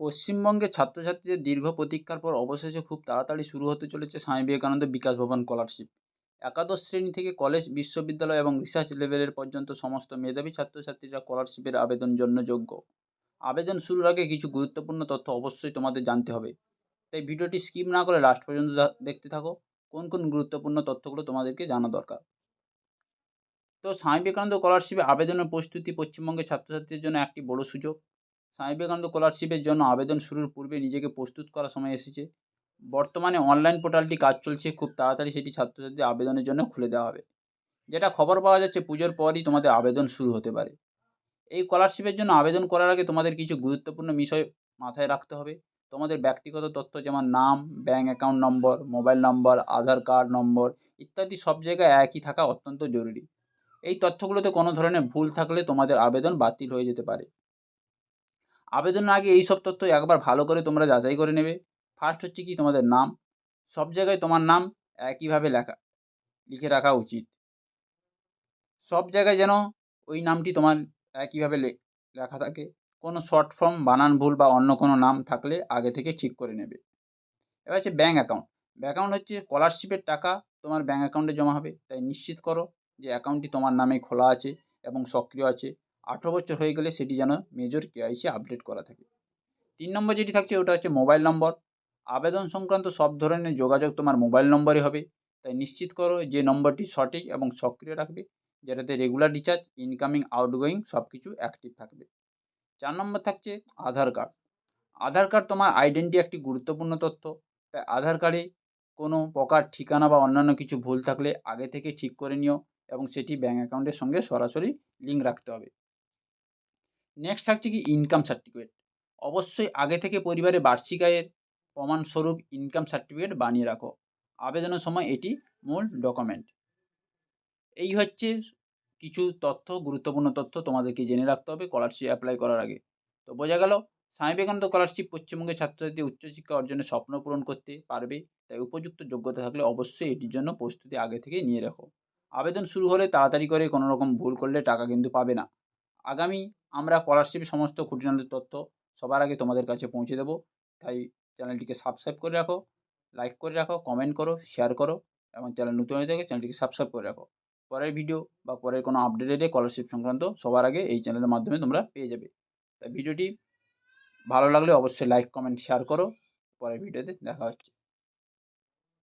পশ্চিমবঙ্গের ছাত্রছাত্রীদের দীর্ঘ প্রতীক্ষার পর অবশেষে খুব তাড়াতাড়ি শুরু হতে চলেছে স্বামী বিবেকানন্দ বিকাশ ভবন স্কলারশিপ। একাদশ শ্রেণি থেকে কলেজ, বিশ্ববিদ্যালয় এবং রিসার্চ লেভেলের পর্যন্ত সমস্ত মেধাবী ছাত্রছাত্রীরা স্কলারশিপের আবেদন জন্য যোগ্য। আবেদন শুরুর আগে কিছু গুরুত্বপূর্ণ তথ্য অবশ্যই তোমাদের জানতে হবে। তাই ভিডিওটি স্কিপ না করে লাস্ট পর্যন্ত দেখতে থাকো। কোন কোন গুরুত্বপূর্ণ তথ্যগুলো তোমাদেরকে জানা দরকার। তো স্বামী বিবেকানন্দ স্কলারশিপে আবেদনের প্রস্তুতি পশ্চিমবঙ্গের ছাত্রছাত্রীদের জন্য একটি বড় সুযোগ। স্বামী বিবেকানন্দ স্কলারশিপের জন্য আবেদন শুরুর পূর্বে নিজেকে প্রস্তুত করার সময় এসেছে। বর্তমানে অনলাইন পোর্টালটি কাজ চলছে, খুব তাড়াতাড়ি সেটি ছাত্রছাত্রীদের আবেদনের জন্য খুলে দেওয়া হবে। যেটা খবর পাওয়া যাচ্ছে, পুজোর পরই তোমাদের আবেদন শুরু হতে পারে। এই স্কলারশিপের জন্য আবেদন করার আগে তোমাদের কিছু গুরুত্বপূর্ণ বিষয় মাথায় রাখতে হবে। তোমাদের ব্যক্তিগত তথ্য যেমন নাম bank account number mobile number Aadhaar card number ইত্যাদি সব জায়গায় একই থাকা অত্যন্ত জরুরি। এই তথ্যগুলোতে কোনো ধরনের ভুল থাকলে তোমাদের আবেদন বাতিল হয়ে যেতে পারে। আবেদনের আগে এই সব তথ্য একবার ভালো করে তোমরা যাচাই করে নেবে। ফার্স্ট হচ্ছে কি তোমাদের নাম। সব জায়গায় তোমার নাম একইভাবে লেখা, লিখে রাখা উচিত। সব জায়গায় যেন ওই নামটি তোমার একইভাবে লেখা থাকে। কোনো শর্ট ফর্ম বানান ভুল বা অন্য কোনো নাম থাকলে আগে থেকে ঠিক করে নেবে। এবার হচ্ছে ব্যাঙ্ক অ্যাকাউন্ট ব্যাঙ্ক অ্যাকাউন্ট হচ্ছে স্কলারশিপের টাকা, তোমার ব্যাঙ্ক অ্যাকাউন্টে জমা হবে। তাই নিশ্চিত করো যে অ্যাকাউন্টটি তোমার নামে খোলা আছে এবং সক্রিয় আছে। আঠেরো বছর হয়ে গেলে সেটি যেন মেজর কেআইসি আপডেট করা থাকে। তিন নম্বর যেটি থাকছে, ওটা হচ্ছে মোবাইল নম্বর আবেদন সংক্রান্ত সব ধরনের যোগাযোগ তোমার মোবাইল নম্বরে হবে। তাই নিশ্চিত করো যে নম্বরটি সঠিক এবং সক্রিয় রাখবে যেটাতে রেগুলার রিচার্জ ইনকামিং আউটগোয়িং সব কিছু অ্যাক্টিভ থাকবে। চার নম্বর থাকছে আধার কার্ড। আধার কার্ড তোমার আইডেন্টি একটি গুরুত্বপূর্ণ তথ্য। তাই আধার কার্ডে কোনো প্রকার ঠিকানা বা অন্যান্য কিছু ভুল থাকলে আগে থেকে ঠিক করে নিও এবং সেটি ব্যাঙ্ক অ্যাকাউন্টের সঙ্গে সরাসরি লিঙ্ক রাখতে হবে। নেক্সট থাকছে কি ইনকাম সার্টিফিকেট অবশ্যই আগে থেকে পরিবারের বার্ষিক আয়ের প্রমাণস্বরূপ ইনকাম সার্টিফিকেট বানিয়ে রাখো। আবেদনের সময় এটি মূল ডকুমেন্ট এই হচ্ছে কিছু তথ্য, গুরুত্বপূর্ণ তথ্য তোমাদেরকে জেনে রাখতে হবে স্কলারশিপ অ্যাপ্লাই করার আগে। তো বোঝা গেল স্বামী বিবেকানন্দ স্কলারশিপ পশ্চিমবঙ্গের ছাত্রছাত্রী উচ্চশিক্ষা অর্জনের স্বপ্ন পূরণ করতে পারবে, তাই উপযুক্ত যোগ্যতা থাকলে অবশ্যই এটির জন্য প্রস্তুতি আগে থেকে নিয়ে রাখো। আবেদন শুরু হলে তাড়াতাড়ি করে কোনো রকম ভুল করলে টাকা কিন্তু পাবে না। আগামী আমরা স্কলারশিপের সমস্ত খুঁটিনাটি তথ্য সবার আগে তোমাদের কাছে পৌঁছে দেবো। তাই চ্যানেলটিকে সাবস্ক্রাইব করে রাখো লাইক করে রাখো কমেন্ট করো শেয়ার করো এবং চ্যানেল নতুন হয়ে থাকে চ্যানেলটিকে সাবস্ক্রাইব করে রাখো। পরের ভিডিও বা পরের কোনো আপডেটেডে স্কলারশিপ সংক্রান্ত সবার আগে এই চ্যানেলের মাধ্যমে তোমরা পেয়ে যাবে। তাই ভিডিওটি ভালো লাগলে অবশ্যই লাইক কমেন্ট শেয়ার করো। পরের ভিডিওতে দেখা হচ্ছে।